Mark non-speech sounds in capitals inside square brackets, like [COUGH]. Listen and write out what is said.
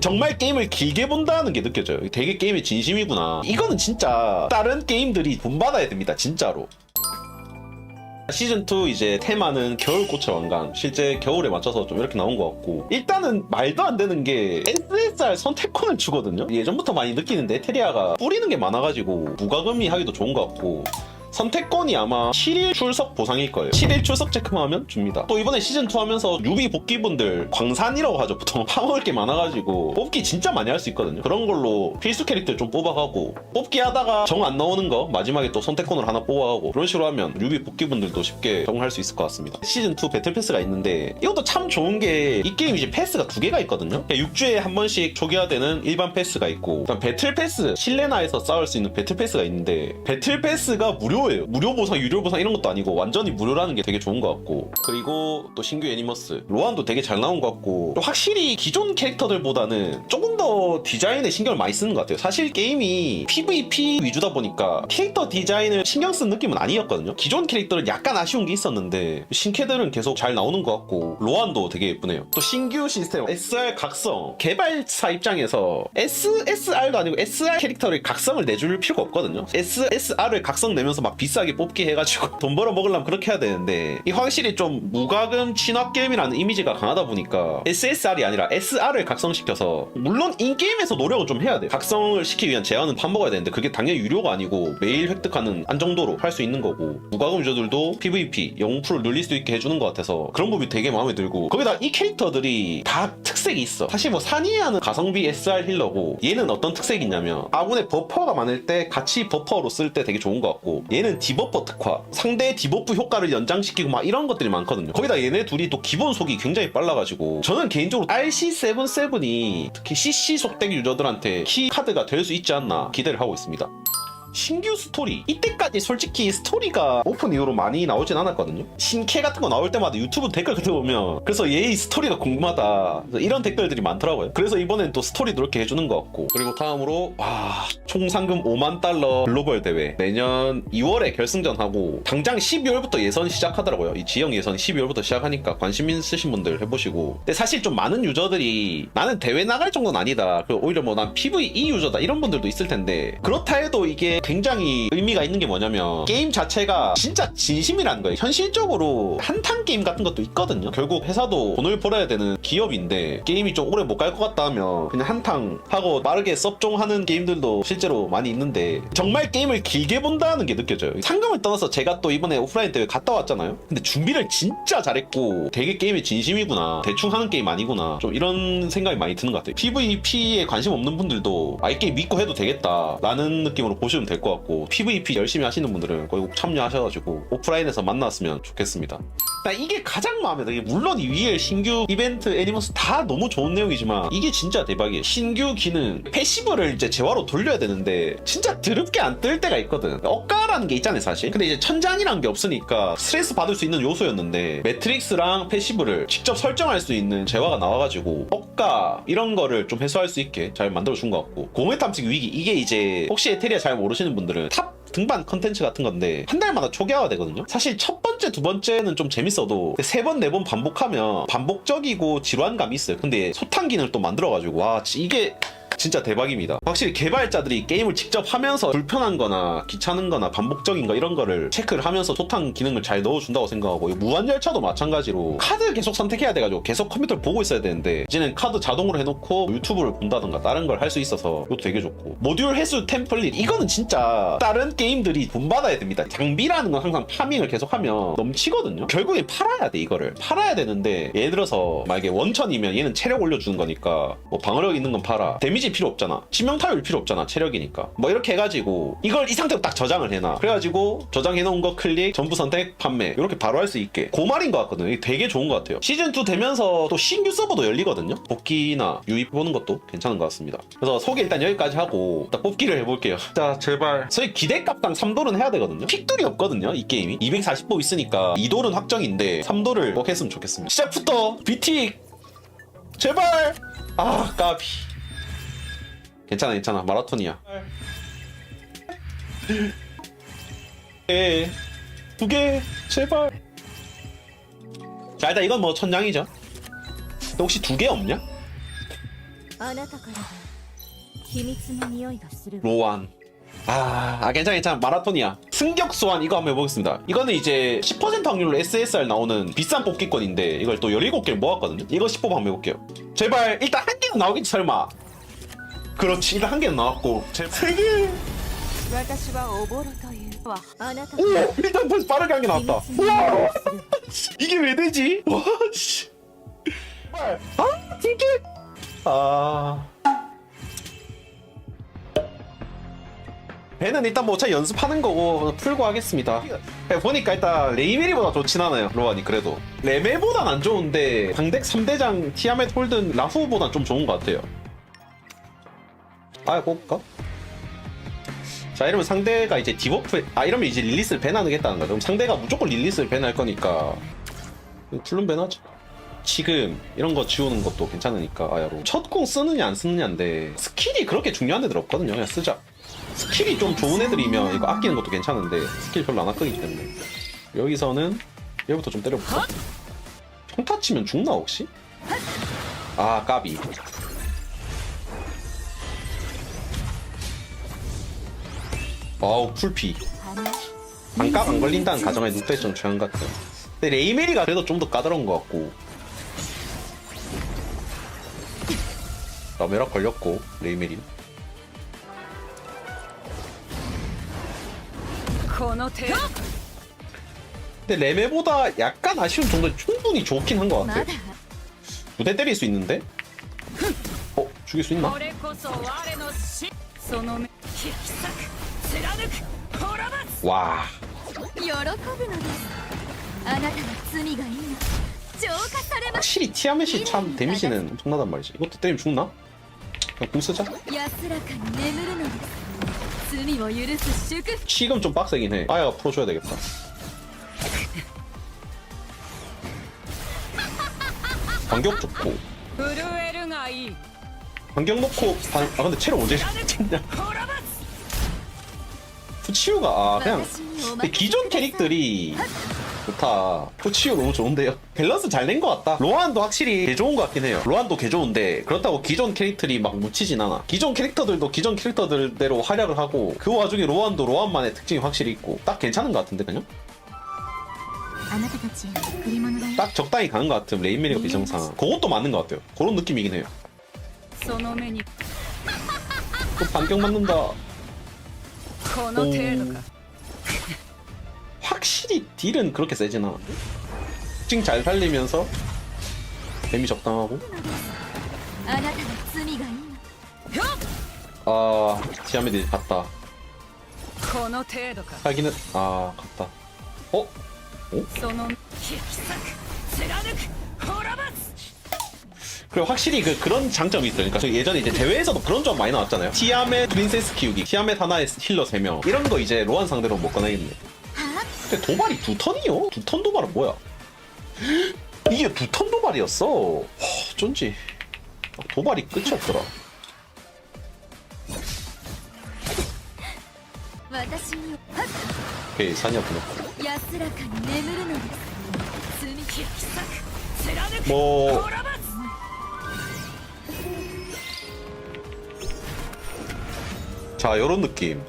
정말 게임을 길게 본다는 게 느껴져요. 되게 게임에 진심이구나. 이거는 진짜 다른 게임들이 본받아야 됩니다. 진짜로. 시즌2 이제 테마는 겨울 꽃의 왕관 실제 겨울에 맞춰서 좀 이렇게 나온 것 같고 일단은 말도 안 되는 게 SSR 선택권을 주거든요 예전부터 많이 느끼는데 에테리아가 뿌리는 게 많아가지고 무과금이 하기도 좋은 것 같고 선택권이 아마 7일 출석 보상일 거예요. 7일 출석 체크만 하면 줍니다. 또 이번에 시즌2 하면서 유비 복귀분들 광산이라고 하죠. 보통 [LAUGHS] 파먹을 게 많아가지고 뽑기 진짜 많이 할 수 있거든요. 그런 걸로 필수 캐릭터 좀 뽑아가고 뽑기 하다가 정 안 나오는 거 마지막에 또 선택권을 하나 뽑아가고 그런 식으로 하면 유비 복귀분들도 쉽게 적응할 수 있을 것 같습니다. 시즌2 배틀 패스가 있는데 이것도 참 좋은 게 이 게임 이제 패스가 두 개가 있거든요. 6주에 한 번씩 초기화되는 일반 패스가 있고 배틀 패스 실내나에서 싸울 수 있는 배틀 패스가 있는데 배틀 패스가 무료 예요. 무료 보상, 유료 보상 이런 것도 아니고 완전히 무료라는 게 되게 좋은 것 같고 그리고 또 신규 애니머스 로안도 되게 잘 나온 것 같고 또 확실히 기존 캐릭터들보다는 조금 더 디자인에 신경을 많이 쓰는 것 같아요. 사실 게임이 PVP 위주다 보니까 캐릭터 디자인을 신경 쓴 느낌은 아니었거든요. 기존 캐릭터는 약간 아쉬운 게 있었는데 신캐들은 계속 잘 나오는 것 같고 로안도 되게 예쁘네요. 또 신규 시스템 SR 각성 개발사 입장에서 SSR도 아니고 SR 캐릭터를 각성을 내줄 필요가 없거든요. SSR을 각성 내면서 막 비싸게 뽑기 해가지고 [LAUGHS] 돈 벌어 먹으려면 그렇게 해야 되는데 이 확실히 좀 무과금 친화 게임이라는 이미지가 강하다 보니까 SSR이 아니라 SR을 각성시켜서 물론 인게임에서 노력을 좀 해야 돼. 각성을 시키기 위한 제한은 밥 먹어야 되는데 그게 당연히 유료가 아니고 매일 획득하는 안 정도로 할 수 있는 거고 무과금 유저들도 PVP 영웅풀을 늘릴 수 있게 해주는 것 같아서 그런 부분이 되게 마음에 들고 거기다 이 캐릭터들이 다 특색이 있어. 사실 뭐 사니아는 가성비 SR 힐러고 얘는 어떤 특색이 있냐면 아군의 버퍼가 많을 때 같이 버퍼로 쓸 때 되게 좋은 것 같고 얘는 디버퍼 특화 상대의 디버프 효과를 연장시키고 막 이런 것들이 많거든요. 거기다 얘네 둘이 또 기본 속이 굉장히 빨라가지고 저는 개인적으로 RC77이 특히 CC 속덱 유저들한테 키 카드가 될 수 있지 않나 기대를 하고 있습니다. 신규 스토리. 이때까지 솔직히 스토리가 오픈 이후로 많이 나오진 않았거든요. 신캐 같은 거 나올 때마다 유튜브 댓글 같은 거 보면 그래서 얘의 스토리가 궁금하다. 이런 댓글들이 많더라고요. 그래서 이번엔 또 스토리도 이렇게 해주는 것 같고. 그리고 다음으로 와 총 상금 5만 달러 글로벌 대회. 내년 2월에 결승전하고 당장 12월부터 예선 시작하더라고요. 이 지역 예선 12월부터 시작하니까 관심 있으신 분들 해보시고. 근데 사실 좀 많은 유저들이 나는 대회 나갈 정도는 아니다. 그리고 오히려 뭐 난 PVE 유저다. 이런 분들도 있을 텐데. 그렇다 해도 이게 굉장히 의미가 있는 게 뭐냐면 게임 자체가 진짜 진심이라는 거예요. 현실적으로 한탕 게임 같은 것도 있거든요. 결국 회사도 돈을 벌어야 되는 기업인데 게임이 좀 오래 못 갈 것 같다 하면 그냥 한탕 하고 빠르게 섭종하는 게임들도 실제로 많이 있는데 정말 게임을 길게 본다는 게 느껴져요. 상금을 떠나서 제가 또 이번에 오프라인 대회 갔다 왔잖아요. 근데 준비를 진짜 잘했고 되게 게임에 진심이구나. 대충 하는 게임 아니구나. 좀 이런 생각이 많이 드는 것 같아요. PVP에 관심 없는 분들도 아이 게임 믿고 해도 되겠다. 라는 느낌으로 보시면 될 것 같고 PVP 열심히 하시는 분들은 꼭 참여하셔가지고 오프라인에서 만났으면 좋겠습니다. 나 이게 가장 마음에 들어요. 물론 이 위에 신규 이벤트 애니머스 다 너무 좋은 내용이지만 이게 진짜 대박이에요. 신규 기능 패시브를 이제 재화로 돌려야 되는데 진짜 드럽게 안 뜰 때가 있거든. 억가라는 게 있잖아요 사실. 근데 이제 천장이란 게 없으니까 스트레스 받을 수 있는 요소였는데 매트릭스랑 패시브를 직접 설정할 수 있는 재화가 나와가지고 억가 이런 거를 좀 해소할 수 있게 잘 만들어준 것 같고 탐색 위기 이게 이제 혹시 에테리아 잘 모르시는 분들은 탑 등반 컨텐츠 같은 건데 한 달마다 초기화가 되거든요. 사실 첫 번째, 두 번째는 좀 재밌어도 세 번, 네 번 반복하면 반복적이고 지루한 감이 있어요. 근데 소탕 기능을 또 만들어가지고 와 지- 이게 진짜 대박입니다. 확실히 개발자들이 게임을 직접 하면서 불편한 거나 귀찮은 거나 반복적인 거 이런 거를 체크를 하면서 소탕 기능을 잘 넣어준다고 생각하고 이 무한열차도 마찬가지로 카드 계속 선택해야 돼가지고 계속 컴퓨터를 보고 있어야 되는데 이제는 카드 자동으로 해놓고 유튜브를 본다든가 다른 걸 할 수 있어서 이것도 되게 좋고 모듈 해수 템플릿 이거는 진짜 다른 게임들이 본받아야 됩니다. 장비라는 건 항상 파밍을 계속하면 넘치거든요. 결국엔 팔아야 돼 이거를 팔아야 되는데 예를 들어서 만약에 원천이면 얘는 체력 올려주는 거니까 뭐 방어력 있는 건 팔아 데미지 필요 없잖아. 치명타율 필요 없잖아 체력이니까. 뭐 이렇게 해가지고 이걸 이 상태로 딱 저장을 해놔. 그래가지고 저장해놓은 거 클릭 전부 선택 판매. 이렇게 바로 할 수 있게. 고말인 것 같거든요 이게 되게 좋은 것 같아요. 시즌 2 되면서 또 신규 서버도 열리거든요? 복귀나 유입 보는 것도 괜찮은 것 같습니다. 그래서 소개 일단 여기까지 하고 딱 뽑기를 해볼게요. [LAUGHS] 자 제발. 저희 기대값당 3돌은 해야 되거든요? 픽돌이 없거든요 이 게임이? 240보 있으니까 2돌은 확정인데 3돌을 꼭 했으면 좋겠습니다. 시작부터 BT 제발! 아 까비 괜찮아 괜찮아 마라톤이야 네, 두개 제발 자 일단 이건 뭐 천장이죠 근데 혹시 두 개 없냐? あなたからは秘密の匂いがするわ 로안. 아, 아 괜찮아 괜찮아 마라톤이야. 승격 소환 이거 한번 해보겠습니다. 이거는 이제 10% 확률로 SSR 나오는 비싼 뽑기권인데 이걸 또 17개를 모았거든요. 이거 10뽑 한번 해볼게요. 제발 일단 한 개는 나오겠지 설마. 그렇지 일단 한 개는 나왔고 제발 세 개. 私はおぼろというわあなた 오 일단 벌써 빠르게 한 개 秘 나왔다. 密の匂い 우와 がするわ 이게 왜 되지? 와 씨. 제발. 아 진짜. 아. 배는 일단 뭐 어차피 연습하는 거고 풀고 하겠습니다. 네, 보니까 일단 레이메리보다 좋진 않아요. 로안이 그래도 레메보단 안 좋은데 강덱 3대장 티아멧 홀든 라후보단 좀 좋은 것 같아요. 아 볼까? 자 이러면 상대가 이제 디버프 아 이러면 이제 릴리스를 밴하겠다는 거죠. 그럼 상대가 무조건 릴리스를 밴할 거니까 풀룸 밴하죠. 지금 이런 거 지우는 것도 괜찮으니까 아야로 첫궁 쓰느냐 안 쓰느냐인데 스킬이 그렇게 중요한 애들 없거든요. 그냥 쓰자. 스킬이 좀 좋은 애들이면 이거 아끼는 것도 괜찮은데 스킬 별로 안 아끼기 때문에 여기서는 얘부터 좀 때려볼까? 평타 치면 죽나 혹시? 아 까비 아우 풀피 あの 반값 안 걸린다는 가정에 늑대 좀 취한 것 같아요 근데 레이메리가 그래도 좀 더 까다로운 것 같고 라메락 걸렸고 레이메리 この程度 근데 레메보다 약간 아쉬운 정도에 충분히 좋긴 한 것 ま 같아요 だ 두 대 때릴 수 있는데? 어? 죽일 수 있나? これこそ我の死その目引き裂く 貫く滅ばす 와 喜ぶのですあなたの罪が今浄化されます 확실히 티아멧이 참 데미지는 엄청나단 말이지 이것도 때리면 죽나? 그냥 궁 쓰자 安らかに眠るのです罪を許す祝福 지금 좀 빡세긴 해 아야가 풀어줘야 되겠다 반격 좋고 震えるがいい 반격 놓고 반... 아 근데 체력 언제 찍냐 滅ばす 푸치유가 아 그냥 근데 그 기존 캐릭들이 좋다. 포치오 너무 좋은데요. 밸런스 잘 낸 것 같다. 로안도 확실히 개 좋은 것 같긴 해요. 로안도 개 좋은데 그렇다고 기존 캐릭터들이 막 묻히진 않아. 기존 캐릭터들도 기존 캐릭터들대로 활약을 하고 그 와중에 로안도 로안만의 특징이 확실히 있고 딱 괜찮은 것 같은데 그냥? 딱 적당히 가는 것 같은 레인메리가 비정상. 그것도 맞는 것 같아요. 그런 느낌이긴 해요. 또 반격 맞는다. この程度か [LAUGHS] 확실히 딜은 그렇게 세진 않아. 특징 잘 살리면서 데미 적당하고. あなたの罪が今 아 티아메디 갔다. この程度か 살기는 아 갔다. 어? その引き裂く貫く滅ばす 그리고 확실히 그, 그런 장점이 있으니까 그러니까 저희 예전에 이제 대회에서도 그런 점 많이 나왔잖아요. 티아멧 프린세스 키우기, 티아멧 하나의 힐러 3명. 이런 거 이제 로한 상대로 못 꺼내겠네. 근데 도발이 두 턴이요? 두 턴 도발은 뭐야? [GASPS] 이게 두 턴 도발이었어. 와, 쩐지 아, 도발이 끝이 없더라. [LAUGHS] 오케이, 사냥 끊었고. 뭐 자, 요런 느낌.